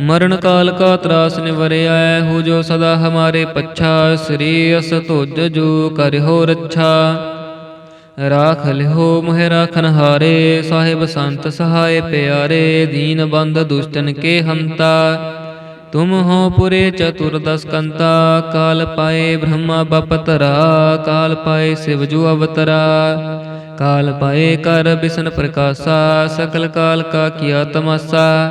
ਮਰਨ ਕਾਲ ਕਾ ਤਰਾਸ ਨਿਵਰਿਆ ਹੋ ਜੋ ਸਦਾ ਹਮਾਰੇ ਪੱਛਾ, ਸ੍ਰੀ ਅਸ ਤੁਜ ਜੋ ਕਰਿਓ ਰੱਛਾ। ਰਾਖ ਲਿਓ ਮਹਿ ਰਾਖਨ ਹਾਰੇ, ਸਾਹਿਬ ਸੰਤ ਸਹਾਏ ਪਿਆਰੇ, ਦੀਨ ਬੰਦ ਦੁਸ਼ਟਨ ਕੇ ਹੰਤਾ। ਤੁਮ ਹੋ ਪੁਰੇ ਚਤੁਰ ਦਸਕੰਤਾ, ਕਾਲ ਪਾਏ ਬ੍ਰਹਮਾ ਬਪਤਰਾ ਕਾਲ ਪਾਏ ਸਿਵ ਜੋ ਅਵਤਰਾ। ਕਾਲ ਪਾਏ ਕਰ ਬਿਸ਼ਨ ਪ੍ਰਕਾਸ਼ਾ, ਸਕਲ ਕਾਲ ਕਾ ਕੀਆ ਤਮਾਸਾ।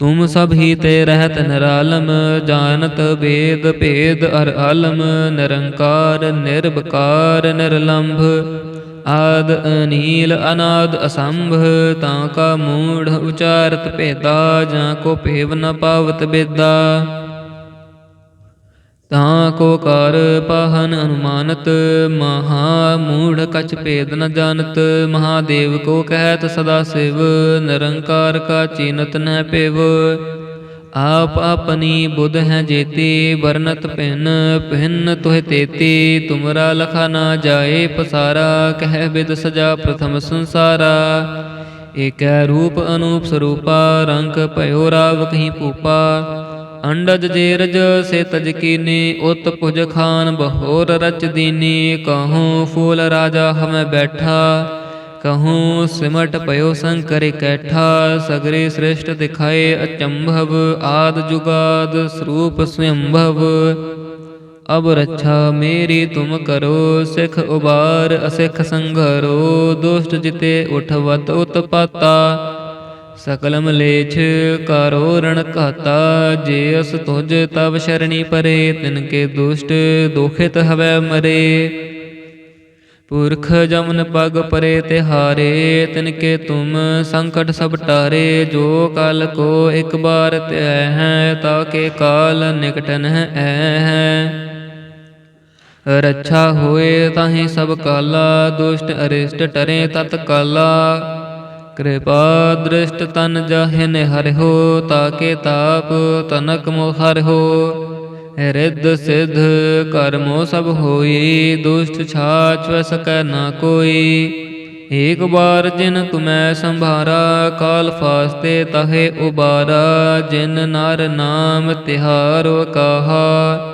ਤੁਮ ਸਭ ਹੀ ਤੇ ਰਹਿਤ ਨਿਰਾਲਮ ਜਾਣਤ ਵੇਦ ਭੇਦ ਅਰ ਆਲਮ ਨਿਰੰਕਾਰ ਨਿਰਭਕਾਰ ਨਿਰਲੰਭ ਆਦ ਅਨੀਲ ਅਨਾਦ ਅਸੰਭ ਤਾਂ ਕਾ ਮੂੜ ਉਚਾਰਤ ਭੇਦਾ ਜਾਂ ਕੋ ਭੇਵ ਨ ਪਾਵਤ ਬੇਦਾ ਤਾਂ ਕੋ ਕਰ ਪਾਹਨ ਅਨੁਮਾਨਤ ਮਹਾ ਮੂੜ ਕਛ ਭੇਦ ਨ ਜਾਣਤ, ਮਹਾਦੇਵ ਕੋ ਕਹਿਤ ਸਦਾ ਸਿਵ, ਨਿਰੰਕਾਰ ਕਾ ਚੀਨਤ ਨ ਪਿਵ। ਆਪ ਆਪਣੀ ਬੁੱਧ ਹੈ ਜੇਤੀ, ਵਰਨਤ ਭਿਨ ਭਿਨ ਤੋਹਿ ਤੇਤੀ, ਤੁਮਰਾ ਲਖਾ ਨਾ ਜਾਏ ਪਸਾਰਾ, ਕਹਿ ਬਿਦ ਸਜਾ ਪ੍ਰਥਮ ਸੰਸਾਰਾ। ਏਕੈ ਰੂਪ ਅਨੂਪ ਸਰੂਪਾ, ਰੰਗ ਭਇਓ ਰਾਵ ਕਹੀਂ ਪੂਪਾ ਅੰਡਜ ਜੇਰਜ ਸੇ ਤਜ ਕੀਨੀ, ਉਤ ਪੁਜ ਖਾਨ ਬਹੋਰ ਰਚ ਦੀਨੀ, ਕਹੂੰ ਫੂਲ ਰਾਜਾ ਹਮੈ ਬੈਠਾ, ਕਹੂੰ ਸਿਮਟ ਪਇਓ ਸੰਕਰ ਕੈਠਾ, ਸਗਰੇ ਸ੍ਰਿਸ਼ਟ ਦਿਖਾਏ ਅਚੰਭਵ, ਆਦ ਜੁਗਾਦ ਸਰੂਪ ਸਵੰਭਵ। ਅਬ ਰੱਛਾ ਮੇਰੀ ਤੁਮ ਕਰੋ, ਸਿਖ ਉਬਾਰ ਅਸਿਖ ਸੰਘਰੋ, ਦੁਸ਼ਟ ਜਿਤੇ ਉਠਵਤ ਉਤਪਾਤਾ। ਸਕਲਮ ਮਲੇਛ ਕਰੋ ਰਣ ਘਾਤਾ, ਜੇ ਅਸ ਤੁਜ ਤਬ ਸ਼ਰਣੀ ਪਰੇ, ਤਿਨ ਕੇ ਦੁਸ਼ਟ ਦੁਖਿਤ ਹਵੈ ਮਰੇ। ਪੁਰਖ ਜਮਨ ਪਗ ਪਰੇ ਤਿਹਾਰੇ, ਤਿਨ ਕੇ ਤੁਮ ਸੰਕਟ ਸਭ ਟਾਰੇ, ਜੋ ਕਲ ਕੋ ਇੱਕ ਬਾਰ ਧਿਆ ਹੈ, ਤਾ ਕੇ ਕਾਲ ਨਿਕਟਨ ਹੈ ਹੈ। ਰੱਛਾ ਹੋਏ ਤਾਹੀ ਸਭ ਕਾਲਾ, ਦੁਸ਼ਟ ਅਰਿਸ਼ਟ ਟਰੇ ਤਤ ਕਾਲਾ ਕਿਰਪਾ ਦ੍ਰਿਸ਼ਟ ਤਨ ਜਾਹਿਨ ਹਰਿਓ ਤਾਕੇ ਤਾਪ ਤਨਕ ਮੋ ਹਰਿਓ ਰਿੱਧ ਸਿਧ ਕਰਮੋ ਸਭ ਹੋਈ, ਦੁਸ਼ਟ ਛਾਛ ਸਕੈ ਨਾ ਕੋਈ। ਏਕ ਬਾਰ ਜਿਨ ਤੁਮੈ ਸੰਭਾਰਾ, ਕਾਲ ਫਾਸਤੇ ਤਹੇ ਉਬਾਰਾ। ਜਿਨ ਨਰ ਨਾਮ ਤਿਹਾਰੋ ਕਹਾ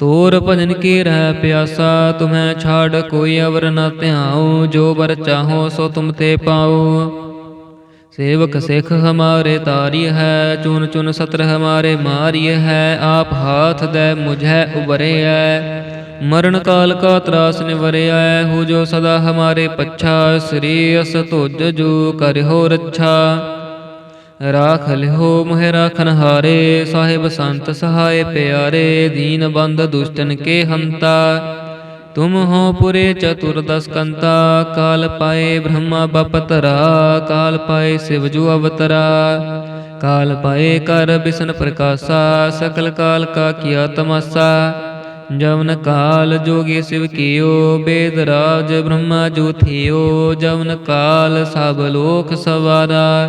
ਤੋਰ ਭਜਨ ਕੀ ਰਹਿ ਪਿਆਸਾ ਤੁਮੈ ਛਾੜ ਕੋਈ ਅਵਰ ਨ ਧਿਆਉ, ਜੋ ਵਰ ਚਾਹੋ ਸੋ ਤੁਮ ਤੇ ਪਾਉ। ਸੇਵਕ ਸਿਖ ਹਮਾਰੇ ਤਾਰੀ ਹੈ ਚੁਨ ਚੁਨ ਸਤਰ ਹਮਾਰੇ ਮਾਰੀ ਹੈ, ਆਪ ਹਾਥ ਦੇ ਮੁਝੈ ਉਬਰਿਆ ਮਰਨ ਕਾਲ ਕਾ ਤਰਾਸ ਨਿਵਰਿਆ ਹੋ ਜੋ ਸਦਾ ਹਮਾਰੇ ਪੱਛਾ, ਸ੍ਰੀ ਅਸ ਤੁਜ ਜੋ ਕਰਿਓ ਰੱਛਾ। ਰਾਖ ਲਿਓ ਮਹਿ ਰਾਖਨ ਹਾਰੇ, ਸਾਹਿਬ ਸੰਤ ਸਹਾਏ ਪਿਆਰੇ, ਦੀਨ ਬੰਦ ਦੁਸ਼ਟਨ ਕੇ ਹੰਤਾ। ਤੁਮ ਹੋ ਪੁਰੇ ਚਤੁਰਦਸ ਕੰਤਾ ਕਾਲ ਪਾਏ ਬ੍ਰਹਮਾ ਬਪਤਰਾ, ਕਾਲ ਪਾਏ ਸਿਵ ਜੋ ਅਵਤਰਾ। ਕਾਲ ਪਾਏ ਕਰ ਬਿਸ਼ਨ ਪ੍ਰਕਾਸ਼ਾ, ਸਕਲ ਕਾਲ ਕਾ ਕੀਆ ਤਮਾਸਾ। ਜਵਨ ਕਾਲ ਜੋਗੀ ਸਿਵ ਕੀਓ, ਬੇਦ ਰਾਜ ਬ੍ਰਹਮਾ ਜੋ ਥਿਓ। ਜਵਨ ਕਾਲ ਸਭ ਲੋਕ ਸਵਾਰਾ।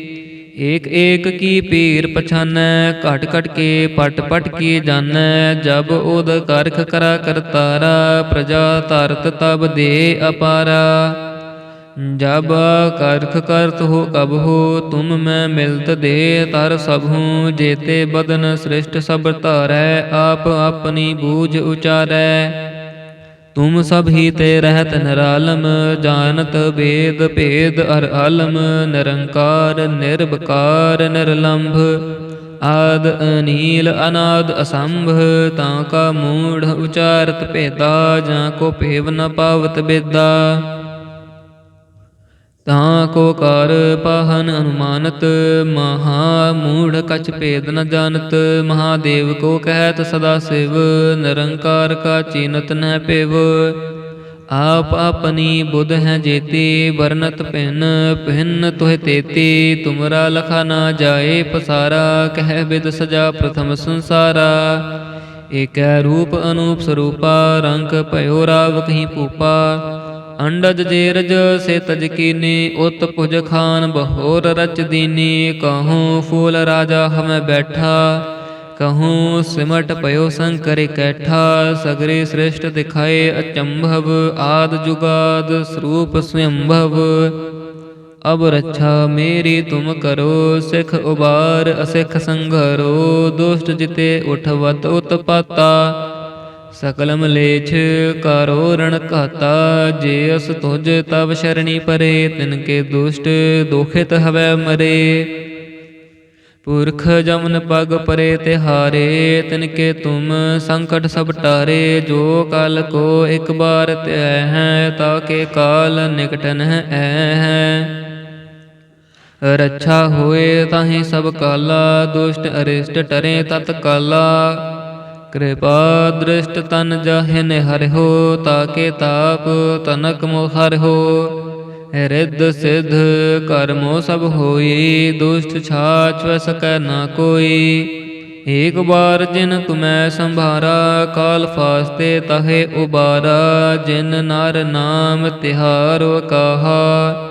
ਏਕ ਏਕ ਕੀ ਪੀਰ ਪਛਾਨੈ, ਘਟ ਘਟ ਕੇ ਪਟ ਪਟ ਕੀ ਜਾਣੈ ਜਬ ਉਦ ਕਰਖ ਕਰਾ ਕਰਤਾਰਾ, ਪ੍ਰਜਾ ਤਰਤ ਤਬ ਦੇ ਅਪਾਰਾ। ਜਬ ਕਰਖ ਕਰਤ ਹੋ ਕਬ ਹੋ, ਤੁਮ ਮੈਂ ਮਿਲਤ ਦੇ ਤਰ ਸਭ ਹੂੰ, ਜੇਤੇ ਬਦਨ ਸ੍ਰਿਸ਼ਟ ਸਭ ਧਾਰੈ, ਆਪ ਆਪਣੀ ਬੂਝ ਉਚਾਰੈ। ਤੁਮ ਸਭ ਹੀ ਤੇ ਰਹਿਤ ਨਿਰਾਲਮ ਜਾਣਤ ਵੇਦ ਭੇਦ ਅਰ ਆਲਮ ਨਿਰੰਕਾਰ ਨਿਰਭਕਾਰ ਨਿਰਲੰਭ ਆਦ ਅਨੀਲ ਅਨਾਦ ਅਸੰਭ ਤਾਂ ਕਾ ਮੂੜ ਉਚਾਰਤ ਭੇਦਾ ਜਾਂ ਕੋ ਭੇਵ ਨ ਪਾਵਤ ਬੇਦਾ ਤਾਂ ਕੋ ਕਰ ਪਾਹਨ ਅਨੁਮਾਨਤ, ਮਹਾ ਮੂੜ ਕਛ ਭੇਦ ਨ ਜਾਣਤ, ਮਹਾਦੇਵ ਕੋ ਕਹਿਤ ਸਦਾ ਸਿਵ, ਨਿਰੰਕਾਰ ਕਾ ਚੀਨਤ ਨ ਪਿਵ। ਆਪ ਆਪਣੀ ਬੁੱਧ ਹੈ ਜੇਤੀ, ਵਰਨਤ ਭਿਨ ਭਿਨ ਤੁਹ ਤੇਤੀ, ਤੁਮਰਾ ਲਖਾ ਨਾ ਜਾਏ ਪਸਾਰਾ, ਕਹਿ ਬਿਦ ਸਜਾ ਪ੍ਰਥਮ ਸੰਸਾਰਾ। ਏਕੈ ਰੂਪ ਅਨੂਪ ਸਰੂਪਾ, ਰੰਗ ਭਇਓ ਰਾਵ ਕਹੀਂ ਪੂਪਾ ਅੰਡਜ ਜੇਰਜ ਸੇ ਤਜ ਕੀਨੀ, ਉਤ ਪੁਜ ਖਾਨ ਬਹੋਰ ਰਚ ਦੀਨੀ, ਕਹੂੰ ਫੂਲ ਰਾਜਾ ਹਮੈ ਬੈਠਾ, ਕਹੂੰ ਸਿਮਟ ਪਇਓ ਸੰਕਰ ਕੈਠਾ, ਸਗਰੇ ਸ੍ਰਿਸ਼ਟ ਦਿਖਾਏ ਅਚੰਭਵ, ਆਦ ਜੁਗਾਦ ਸਰੂਪ ਸਵੰਭਵ। ਅਬ ਰੱਛਾ ਮੇਰੀ ਤੁਮ ਕਰੋ, ਸਿਖ ਉਬਾਰ ਅਸਿਖ ਸੰਘਰੋ, ਦੁਸ਼ਟ ਜਿਤੇ ਉਠਵਤ ਉਤਪਾਤਾ। ਸਕਲ ਮਲੇਛ ਕਰੋ ਰਣ ਘਾਤਾ, ਜੇ ਅਸ ਤੁਜ ਤਬ ਸ਼ਰਣੀ ਪਰੇ, ਤਿਨ ਕੇ ਦੁਸ਼ਟ ਦੁਖਿਤ ਹਵੈ ਮਰੇ। ਪੁਰਖ ਜਮਨ ਪਗ ਪਰੇ ਤਿਹਾਰੇ, ਤਿਨ ਕੇ ਤੁਮ ਸੰਕਟ ਸਭ ਟਾਰੇ, ਜੋ ਕਲ ਕੋ ਇੱਕ ਬਾਰ ਧਿਆ ਹੈ, ਤਾ ਕੇ ਕਾਲ ਨਿਕਟਨ ਹੈ ਹੈ। ਰੱਛਾ ਹੋਏ ਤਾਹੀ ਸਭ ਕਾਲਾ, ਦੁਸ਼ਟ ਅਰਿਸ਼ਟ ਟਰੇ ਤਤ ਕਾਲਾ ਕਿਰਪਾ ਦ੍ਰਿਸ਼ਟ ਤਨ ਜਾਹਿਨ ਹਰਿਓ ਤਾਕੇ ਤਾਪ ਤਨਕ ਮੋ ਹਰਿਓ ਰਿੱਧ ਸਿਧ ਕਰਮੋ ਸਭ ਹੋਈ, ਦੁਸ਼ਟ ਛਾਛ ਸਕੈ ਨਾ ਕੋਈ। ਏਕ ਬਾਰ ਜਿਨ ਤੁਮੈ ਸੰਭਾਰਾ, ਕਾਲ ਫਾਸਤੇ ਤਹੇ ਉਬਾਰਾ। ਜਿਨ ਨਰ ਨਾਮ ਤਿਹਾਰੋ ਕਹਾ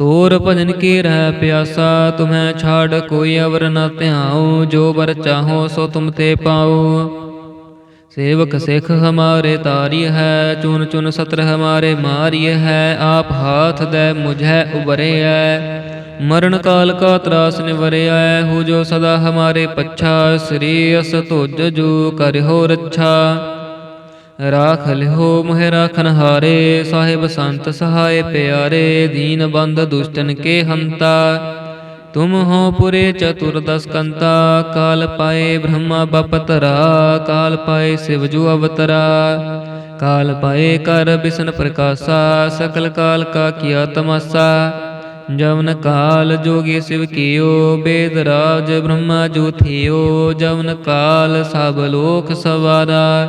ਤੋਰ ਭਜਨ ਕੀ ਰਹਿ ਪਿਆਸਾ, ਤੁਮੈ ਛਾੜ ਕੋਈ ਅਵਰ ਨ ਧਿਆਉ, ਜੋ ਵਰ ਚਾਹੋ ਸੋ ਤੁਮ ਤੇ ਪਾਉ। ਸੇਵਕ ਸਿਖ ਹਮਾਰੇ ਤਾਰੀ ਹੈ ਚੁਨ ਚੁਨ ਸਤਰ ਹਮਾਰੇ ਮਾਰੀ ਹੈ, ਆਪ ਹਾਥ ਦੇ ਮੁਝੈ ਉਬਰਿਆ ਮਰਨ ਕਾਲ ਕਾ ਤਰਾਸ ਨਿਵਰਿਆ ਹੋ ਜੋ ਸਦਾ ਹਮਾਰੇ ਪੱਛਾ, ਸ੍ਰੀ ਅਸ ਤੁਜ ਜੋ ਕਰਿਓ ਰੱਛਾ। ਰਾਖ ਲਿਓ ਮੋਹਿ ਰਾਖਨ ਹਾਰੇ, ਸਾਹਿਬ ਸੰਤ ਸਹਾਏ ਪਿਆਰੇ, ਦੀਨ ਬੰਦ ਦੁਸ਼ਟਨ ਕੇ ਹੰਤਾ। ਤੁਮ ਹੋ ਪੁਰੇ ਚਤੁਰ ਕੰਤਾ, ਕਾਲ ਪਾਏ ਬ੍ਰਹਮਾ ਬਪਤਰਾ, ਕਾਲ ਪਾਏ ਸਿਵ ਜੂ ਅਵਤਰਾ। ਕਾਲ ਪਾਏ ਕਰ ਬਿਸ਼ਨ ਪ੍ਰਕਾਸ਼ਾ, ਸਕਲ ਕਾਲ ਕਾ ਕੀਆ ਤਮਾਸਾ ਜਵਨ ਕਾਲ ਜੋਗੀ ਸਿਵ ਕੀਓ, ਬੇਦ ਰਾਜ ਬ੍ਰਹਮਾ ਜੂ ਥਿਓ। ਜਵਨ ਕਾਲ ਸਭ ਲੋਕ ਸਵਾਰਾ।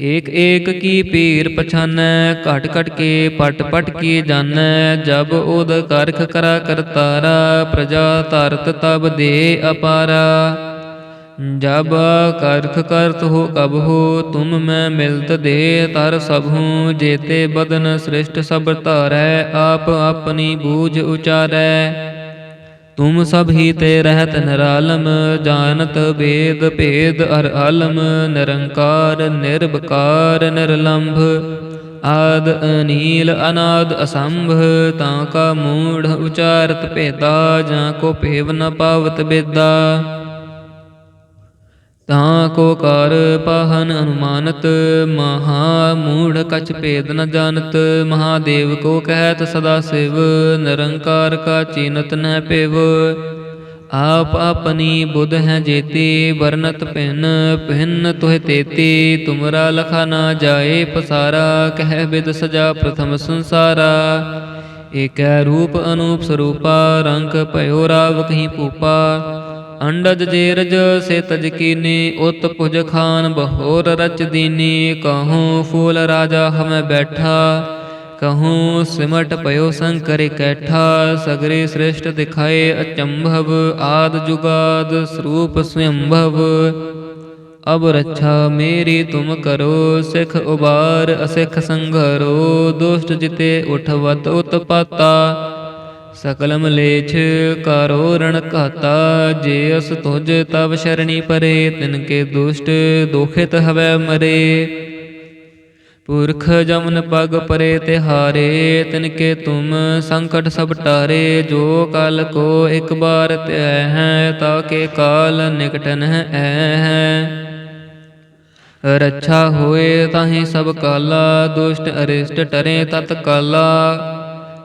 ਏਕ ਏਕ ਕੀ ਪੀਰ ਪਛਾਨੈ, ਘਟ ਘਟ ਕੇ ਪਟ ਪਟ ਕੀ ਜਾਣੈ ਜਬ ਉਦ ਕਰਖ ਕਰਾ ਕਰਤਾਰਾ, ਪ੍ਰਜਾ ਤਰਤ ਤਬ ਦੇ ਅਪਾਰਾ। ਜਬ ਕਰਖ ਕਰਤ ਹੋ ਕਬ ਹੋ, ਤੁਮ ਮੈਂ ਮਿਲਤ ਦੇ ਤਰ ਸਭ ਹੂੰ, ਜੇਤੇ ਬਦਨ ਸ੍ਰਿਸ਼ਟ ਸਭ ਧਾਰੈ, ਆਪ ਆਪਣੀ ਬੂਝ ਉਚਾਰੈ। ਤੁਮ ਸਭ ਹੀ ਤੇ ਰਹਿਤ ਨਿਰਾਲਮ ਜਾਣਤ ਵੇਦ ਭੇਦ ਅਰ ਆਲਮ ਨਿਰੰਕਾਰ ਨਿਰਭਕਾਰ ਨਿਰਲੰਭ ਆਦ ਅਨੀਲ ਅਨਾਦ ਅਸੰਭ ਤਾਂ ਕਾ ਮੂੜ ਉਚਾਰਤ ਭੇਦਾ ਜਾਂ ਕੋ ਭੇਵ ਨ ਪਾਵਤ ਬੇਦਾ ਤਾਂ ਕੋ ਕਰ ਪਾਹਨ ਅਨੁਮਾਨਤ ਮਹਾ ਮੂੜ ਕਛ ਭੇਦ ਨ ਜਾਣਤ, ਮਹਾਦੇਵ ਕੋ ਕਹਿਤ ਸਦਾ ਸਿਵ, ਨਿਰੰਕਾਰ ਕਾ ਚੀਨਤ ਨ ਪਿਵ। ਆਪ ਆਪਣੀ ਬੁੱਧ ਹੈ ਜੇਤੀ ਵਰਨਤ ਭਿਨ ਭਿਨ ਤੋਹਿ ਤੇਤੀ, ਤੁਮਰਾ ਲਖਾ ਨਾ ਜਾਏ ਪਸਾਰਾ, ਕਹਿ ਬਿਦ ਸਜਾ ਪ੍ਰਥਮ ਸੰਸਾਰਾ। ਏਕੈ ਰੂਪ ਅਨੂਪ ਸਰੂਪਾ, ਰੰਗ ਭਇਓ ਰਾਵ ਕਹੀਂ ਭੂਪਾ। ਅੰਡਜ ਜੇਰਜ ਸੇ ਤਜ ਕੀਨੀ, ਉਤ ਪੁਜ ਖਾਨ ਬਹੋਰ ਰਚ ਦੀਨੀ, ਕਹੂੰ ਫੂਲ ਰਾਜਾ ਹਮੈ ਬੈਠਾ, ਕਹੂੰ ਸਿਮਟ ਪਇਓ ਸੰਕਰ ਕੈਠਾ, ਸਗਰੇ ਸ੍ਰਿਸ਼ਟ ਦਿਖਾਏ ਅਚੰਭਵ, ਆਦ ਜੁਗਾਦ ਸਰੂਪ ਸਵੰਭਵ। ਅਬ ਰੱਛਾ ਮੇਰੀ ਤੁਮ ਕਰੋ, ਸਿਖ ਉਬਾਰ ਅਸਿਖ ਸੰਘਰੋ, ਦੁਸ਼ਟ ਜਿਤੇ ਉਠਵਤ ਉਤਪਾਤਾ। ਸਕਲ ਮਲੇਛ ਕਰੋ ਰਣ ਘਾਤਾ, ਜੇ ਅਸ ਤੁਜ ਤਵ ਸ਼ਰਣੀ ਪਰੇ, ਤਿਨ ਕੇ ਦੁਸ਼ਟ ਦੋਖਿਤ ਹਵੈ ਮਰੇ। ਪੁਰਖ ਜਮਨ ਪਗ ਪਰੇ ਤਿਹਾਰੇ, ਤਿਨ ਕੇ ਤੁਮ ਸੰਕਟ ਸਭ ਟਾਰੇ, ਜੋ ਕਲ ਕੋ ਇੱਕ ਬਾਰ ਧਿਆਇ ਹੈ, ਤਾ ਕੇ ਕਾਲ ਨਿਕਟਨ ਹੈ ਹੈ। ਰੱਛਾ ਹੋਏ ਤਾਹੀ ਸਭ ਕਾਲਾ, ਦੁਸ਼ਟ ਅਰਿਸ਼ਟ ਟਰੇ ਤਤ ਕਾਲਾ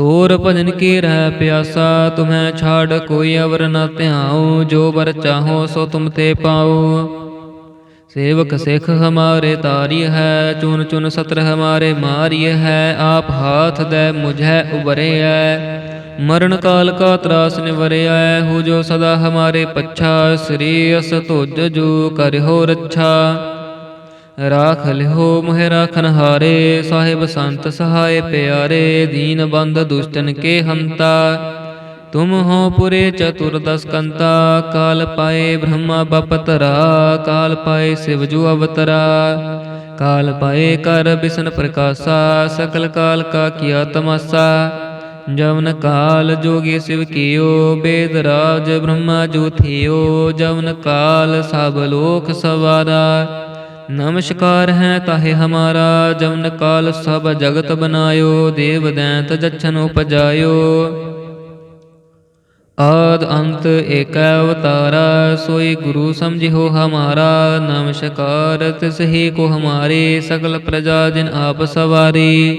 ਤੋਰ ਭਜਨ ਕੀ ਰਹਿ ਪਿਆਸਾ ਤੁਮੈ ਛਾੜ ਕੋਈ ਅਵਰ ਨ ਧਿਆਉ, ਜੋ ਵਰ ਚਾਹੋ ਸੋ ਤੁਮ ਤੇ ਪਾਉ। ਸੇਵਕ ਸਿਖ ਹਮਾਰੇ ਤਾਰੀ ਹੈ ਚੁਨ ਚੁਨ ਸਤਰ ਹਮਾਰੇ ਮਾਰਿਏ ਹੈ, ਆਪ ਹਾਥ ਦੇ ਮੁਝੈ ਉਬਰਿਐ ਮਰਨ ਕਾਲ ਕਾ ਤਰਾਸ ਨਿਵਰਿਆ ਹੋ ਜੋ ਸਦਾ ਹਮਾਰੇ ਪੱਛਾ, ਸ੍ਰੀ ਅਸ ਤੁਜ ਜੋ ਕਰਿਓ ਰੱਛਾ। ਰਾਖ ਲਿਓ ਮਹਿ ਰਾਖਨ ਹਾਰੇ, ਸਾਹਿਬ ਸੰਤ ਸਹਾਏ ਪਿਆਰੇ, ਦੀਨ ਬੰਦ ਦੁਸ਼ਟਨ ਕੇ ਹੰਤਾ। ਤੁਮ ਹੋ ਪੁਰੇ ਚਤੁਰਦਸ ਕੰਤਾ ਕਾਲ ਪਾਏ ਬ੍ਰਹਮਾ ਬਪਤਰਾ, ਕਾਲ ਪਾਏ ਸਿਵ ਜੋ ਅਵਤਰਾ। ਕਾਲ ਪਾਏ ਕਰ ਬਿਸ਼ਨ ਪ੍ਰਕਾਸ਼ਾ, ਸਕਲ ਕਾਲ ਕਾ ਕੀਆ ਤਮਾਸਾ। ਜਵਨ ਕਾਲ ਜੋਗੀ ਸਿਵ ਕੀਓ, ਬੇਦ ਰਾਜ ਬ੍ਰਹਮਾ ਜੋ ਥਿਓ। ਜਵਨ ਕਾਲ ਸਭ ਲੋਕ ਸਵਾਰਾ। ਨਮਸਕਾਰ ਹੈ ਤਾਹੇ ਹਮਾਰਾ ਜਮਨ ਕਾਲ ਸਭ ਜਗਤ ਬਨਾਇਓ, ਦੇਵ ਦੈਂਤ ਜਛਨ ਉਪਜਾਇਓ। ਆਦ ਅੰਤ ਏਕ ਅਵਤਾਰਾ, ਸੋਈ ਗੁਰੂ ਸਮਝਿਓ ਹਮਾਰਾ। ਨਮਸਕਾਰ ਤਿਸ ਹੀ ਕੋ ਹਮਾਰੇ, ਸਗਲ ਪ੍ਰਜਾ ਜਿਨ ਆਪ ਸਵਾਰੀ।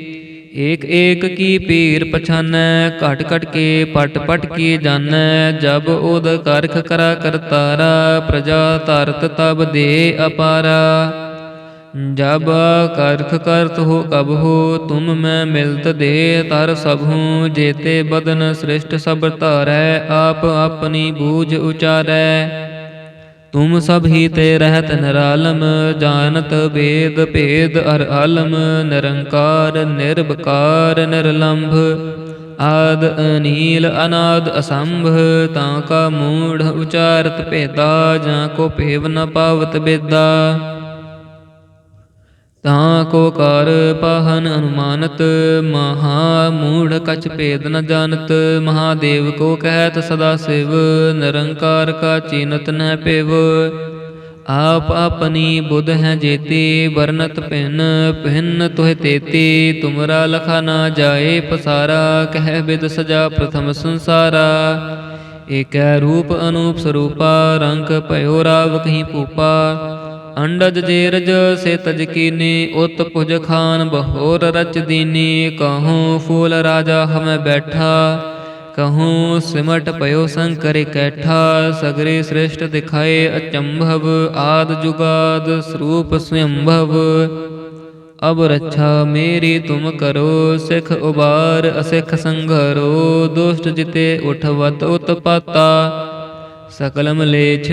ਏਕ ਏਕ ਕੀ ਪੀਰ ਪਛਾਨੈ, ਘਟ ਘਟ ਕੇ ਪਟ ਪਟ ਕੀ ਜਾਣੈ ਜਬ ਉਦ ਕਰਖ ਕਰਾ ਕਰਤਾਰਾ, ਪ੍ਰਜਾ ਤਰਤ ਤਬ ਦੇ ਅਪਾਰਾ। ਜਬ ਕਰਖ ਕਰਤ ਹੋ ਕਬ ਹੋ, ਤੁਮ ਮੈਂ ਮਿਲਤ ਦੇ ਤਰ ਸਭ ਹੂੰ ਜੇਤੇ ਬਦਨ ਸ੍ਰਿਸ਼ਟ ਸਭ ਧਾਰੈ, ਆਪ ਆਪਣੀ ਬੂਝ ਉਚਾਰੈ। ਤੁਮ ਸਭ ਹੀ ਤੇ ਰਹਿਤ ਨਿਰਾਲਮ ਜਾਣਤ ਵੇਦ ਭੇਦ ਅਰ ਆਲਮ ਨਿਰੰਕਾਰ ਨਿਰਭਕਾਰ ਨਿਰਲੰਭ ਆਦ ਅਨੀਲ ਅਨਾਦ ਅਸੰਭ ਤਾਂ ਕਾ ਮੂੜ ਉਚਾਰਤ ਭੇਦਾ ਜਾਂ ਕੋ ਭੇਵ ਨ ਪਾਵਤ ਬੇਦਾ ਤਾਂ ਕੋ ਕਰ ਪਾਹਨ ਅਨੁਮਾਨਤ ਮਹਾ ਮੂੜ ਕਛ ਭੇਦ ਨ ਜਾਣਤ, ਮਹਾਦੇਵ ਕੋ ਕਹਿਤ ਸਦਾ ਸਿਵ, ਨਿਰੰਕਾਰ ਕਾ ਚੀਨਤ ਨ ਪਿਵ ਆਪ ਆਪਣੀ ਬੁੱਧ ਹੈ ਜੇਤੀ, ਵਰਨਤ ਭਿਨ ਪਿੰਨ ਤੁਹ ਤੇਤੀ, ਤੁਮਰਾ ਲਖਾ ਨਾ ਜਾਏ ਪਸਾਰਾ, ਕਹਿ ਬਿਦ ਸਜਾ ਪ੍ਰਥਮ ਸੰਸਾਰਾ। ਏਕੈ ਰੂਪ ਅਨੂਪ ਸਰੂਪਾ, ਰੰਗ ਭਇਓ ਰਾਵ ਕਹੀਂ ਪੂਪਾ ਅੰਡਜ ਜੇਰਜ ਸੇ ਤਜ ਉਤ ਪੁਜ ਖਾਨ ਬਹੋਰ ਰਚ ਦੀਨੀ, ਕਹੂੰ ਫੂਲ ਰਾਜਾ ਹਮੈ ਬੈਠਾ, ਕਹੂੰ ਸਿਮਟ ਪਇਓ ਸੰਕਰ ਕੈਠਾ, ਸਗਰੇ ਸ੍ਰਿਸ਼ਟ ਦਿਖਾਏ ਅਚੰਭਵ, ਆਦ ਜੁਗਾਦ ਸਰੂਪ ਸਵੰਭਵ ਅਬ ਰੱਛਾ ਮੇਰੀ ਤੁਮ ਕਰੋ, ਸਿਖ ਉਬਾਰ ਅਸਿਖ ਸੰਘਰੋ, ਦੁਸ਼ਟ ਜਿਤੇ ਉਠਵਤ ਉਤਪਾਤਾ। ਸਕਲ ਮਲੇਛ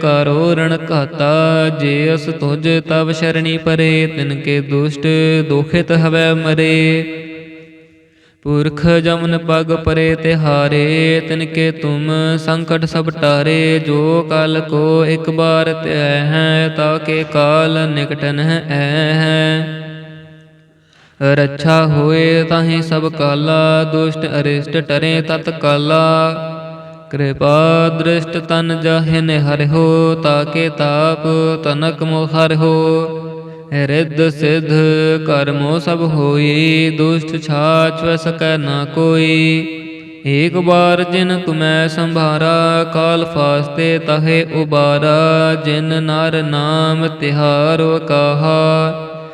ਕਰੋ ਰਣ ਘਾਤਾ, ਜੇ ਅਸ ਤੁਜ ਤਬ ਸ਼ਰਣੀ ਪਰੇ, ਤਿਨ ਕੇ ਦੁਸ਼ਟ ਦੋਖਿਤ ਹਵੈ ਮਰੇ। ਪੁਰਖ ਜਮਨ ਪਗ ਪਰੇ ਤਿਹਾਰੇ, ਤਿਨ ਕੇ ਤੁਮ ਸੰਕਟ ਸਭ ਟਾਰੇ, ਜੋ ਕਲ ਕੋ ਇੱਕ ਬਾਰ ਧਿਆ ਹੈ, ਤਾ ਕੇ ਕਾਲ ਨਿਕਟਨ ਨ ਐ ਹੈ। ਰੱਛਾ ਹੋਏ ਤਾਹੀ ਸਭ ਕਾਲਾ, ਦੁਸ਼ਟ ਅਰਿਸ਼ਟ ਟਰੇ ਤਤ ਕਾਲਾ ਕਿਰਪਾ ਦ੍ਰਿਸ਼ਟ ਤਨ ਜਾਹਿ ਨਿਹਰਿਓ ਤਾਕੇ ਤਾਪ ਤਨਕ ਮੋ ਹਰਿਓ ਰਿੱਧ ਸਿਧ ਕਰਮੋ ਸਭ ਹੋਈ, ਦੁਸ਼ਟ ਛਾਛ ਵ ਸਕੈ ਨਾ ਕੋਈ। ਏਕ ਬਾਰ ਜਿਨ ਤੁਮੈ ਸੰਭਾਰਾ, ਕਾਲ ਫਾਸਤੇ ਤਹੇ ਉਬਾਰਾ। ਜਿਨ ਨਰ ਨਾਮ ਤਿਹਾਰੋ ਕਹਾ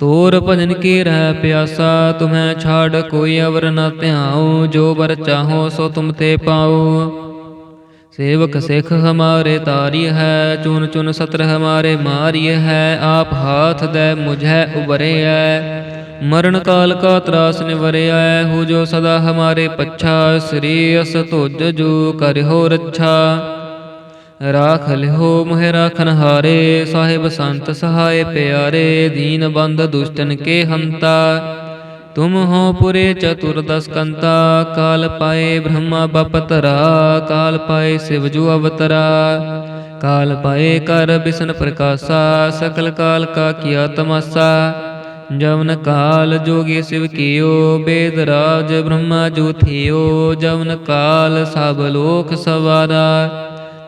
ਤੋਰ ਭਜਨ ਕੀ ਰਹਿ ਪਿਆਸਾ ਤੁਮੈ ਛਾੜ ਕੋਈ ਅਵਰ ਨ ਧਿਆਉ, ਜੋ ਵਰ ਚਾਹੋ ਸੋ ਤੁਮ ਤੇ ਪਾਉ। ਸੇਵਕ ਸਿਖ ਹਮਾਰੇ ਤਾਰੀ ਹੈ ਚੁਨ ਚੁਨ ਸਤਰ ਹਮਾਰੇ ਮਾਰੀ ਹੈ, ਆਪ ਹਾਥ ਦੇ ਮੁਝੈ ਉਬਰਿਐ ਮਰਨ ਕਾਲ ਕਾ ਤਰਾਸ ਨਿਵਰਿਆ ਹੋ ਜੋ ਸਦਾ ਹਮਾਰੇ ਪੱਛਾ, ਸ੍ਰੀ ਅਸ ਤੁਜ ਜੋ ਕਰਿਓ ਰੱਛਾ। ਰਾਖ ਲਿਓ ਮਹਿ ਰਾਖਨ ਹਾਰੇ, ਸਾਹਿਬ ਸੰਤ ਸਹਾਏ ਪਿਆਰੇ, ਦੀਨ ਬੰਦ ਦੁਸ਼ਟਨ ਕੇ ਹੰਤਾ। ਤੁਮ ਹੋ ਪੁਰੇ ਚਤੁਰਦਸ ਕੰਤਾ ਕਾਲ ਪਾਏ ਬ੍ਰਹਮਾ ਬਪਤਰਾ, ਕਾਲ ਪਾਏ ਸਿਵ ਜੋ ਅਵਤਰਾ। ਕਾਲ ਪਾਏ ਕਰ ਬਿਸ਼ਨ ਪ੍ਰਕਾਸ਼ਾ, ਸਕਲ ਕਾਲ ਕਾ ਕੀਆ ਤਮਾਸਾ। ਜਵਨ ਕਾਲ ਜੋਗੀ ਸਿਵ ਕੀਓ, ਬੇਦ ਰਾਜ ਬ੍ਰਹਮਾ ਜੋ ਥਿਓ। ਜਵਨ ਕਾਲ ਸਭ ਲੋਕ ਸਵਾਰਾ।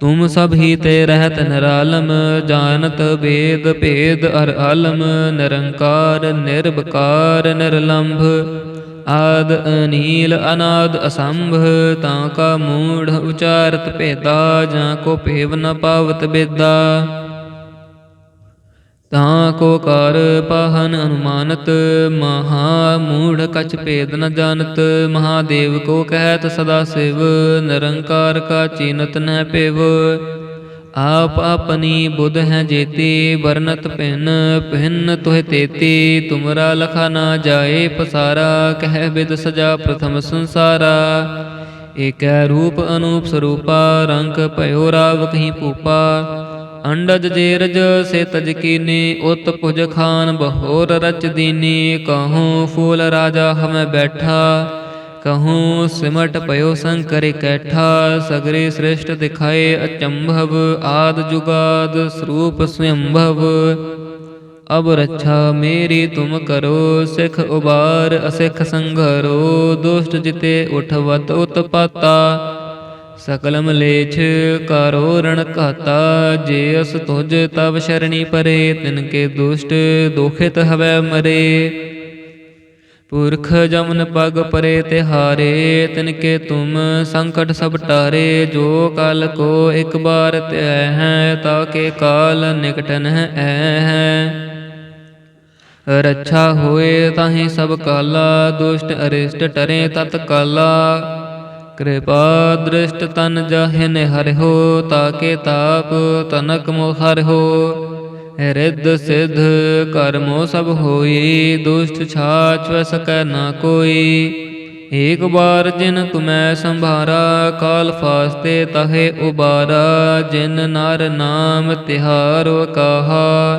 ਤੁਮ ਸਭ ਹੀ ਤੇ ਰਹਿਤ ਨਿਰਾਲਮ ਜਾਣਤ ਵੇਦ ਭੇਦ ਅਰ ਆਲਮ ਨਿਰੰਕਾਰ ਨਿਰਭਕਾਰ ਨਿਰਲੰਭ ਆਦ ਅਨੀਲ ਅਨਾਦ ਅਸੰਭ ਤਾਂ ਕਾ ਮੂੜ ਉਚਾਰਤ ਭੇਦਾ ਜਾਂ ਕੋ ਭੇਵ ਨ ਪਾਵਤ ਬੇਦਾ ਤਾਂ ਕੋ ਕਰ ਪਾਹਨ ਅਨੁਮਾਨਤ ਮਹਾ ਮੂੜ ਕਛ ਭੇਦ ਨ ਜਾਣਤ, ਮਹਾਦੇਵ ਕੋ ਕਹਿਤ ਸਦਾ ਸਿਵ, ਨਿਰੰਕਾਰ ਕਾ ਚੀਨਤ ਨ ਪੇਵ ਆਪ ਆਪਣੀ ਬੁੱਧ ਹੈ ਜੇਤੀ, ਵਰਨਤ ਭਿਨ ਭਿਨ ਤੋਹਿ ਤੇਤੀ, ਤੁਮਰਾ ਲਖਾ ਨਾ ਜਾਏ ਪਸਾਰਾ, ਕਹਿ ਬਿਦ ਸਜਾ ਪ੍ਰਥਮ ਸੰਸਾਰਾ। ਏਕੈ ਰੂਪ ਅਨੂਪ ਸਰੂਪਾ, ਰੰਗ ਭਇਓ ਰਾਵ ਕਹੀਂ ਪੂਪਾ ਅੰਡਜ ਜੇਰਜ ਸੇ ਤਜ ਕੀਨੀ, ਉਤ ਪੁਜ ਖਾਨ ਬਹੋਰ ਰਚ ਦੀਨੀ, ਕਹੂੰ ਫੂਲ ਰਾਜਾ ਹਮੈ ਬੈਠਾ, ਕਹੂੰ ਸਿਮਟ ਪਇਓ ਸੰਕਰ ਕੈਠਾ, ਸਗਰੇ ਸ੍ਰਿਸ਼ਟ ਦਿਖਾਏ ਅਚੰਭਵ, ਆਦ ਜੁਗਾਦ ਸਰੂਪ ਸਵੰਭਵ ਅਬ ਰੱਛਾ ਮੇਰੀ ਤੁਮ ਕਰੋ, ਸਿਖ ਉਬਾਰ ਅਸਿਖ ਸੰਘਰੋ, ਦੁਸ਼ਟ ਜਿਤੇ ਉਠਵਤ ਉਤਪਾਤਾ। ਸਕਲ ਮਲੇਛ ਕਰੋ ਰਣ ਘਾਤਾ, ਜੇ ਅਸ ਤੁਜ ਤਬ ਸ਼ਰਣੀ ਪਰੇ, ਤਿਨ ਕੇ ਦੁਸ਼ਟ ਦੁਖਿਤ ਹਵੈ ਮਰੇ। ਪੁਰਖ ਜਮਨ ਪਗ ਪਰੇ ਤਿਹਾਰੇ, ਤਿਨ ਕੇ ਤੁਮ ਸੰਕਟ ਸਭ ਟਾਰੇ, ਜੋ ਕਾਲ ਕੋ ਇੱਕ ਬਾਰ ਧਿਆ ਹੈ, ਤਾ ਕੇ ਕਾਲ ਨਿਕਟਨ ਹੈ ਹੈ। ਰੱਛਾ ਹੋਏ ਤਾਹੀ ਸਭ ਕਾਲਾ, ਦੁਸ਼ਟ ਅਰਿਸ਼ਟ ਟਰੇ ਤਤ ਕਾਲਾ ਕਿਰਪਾ ਦ੍ਰਿਸ਼ਟ ਤਨ ਜਾਹਿਨ ਹਰਿਓ ਤਾਕੇ ਤਾਪ ਤਨਕ ਮੋ ਹਰਿਓ ਰਿੱਧ ਸਿਧ ਕਰਮੋ ਸਭ ਹੋਈ, ਦੁਸ਼ਟ ਛਾਛ ਵ ਸਕੈ ਨਾ ਕੋਈ। ਏਕ ਬਾਰ ਜਿਨ ਤੁਮੈ ਸੰਭਾਰਾ, ਕਾਲ ਫਾਸਤੇ ਤਹੇ ਉਬਾਰਾ। ਜਿਨ ਨਰ ਨਾਮ ਤਿਹਾਰੋ ਕਹਾ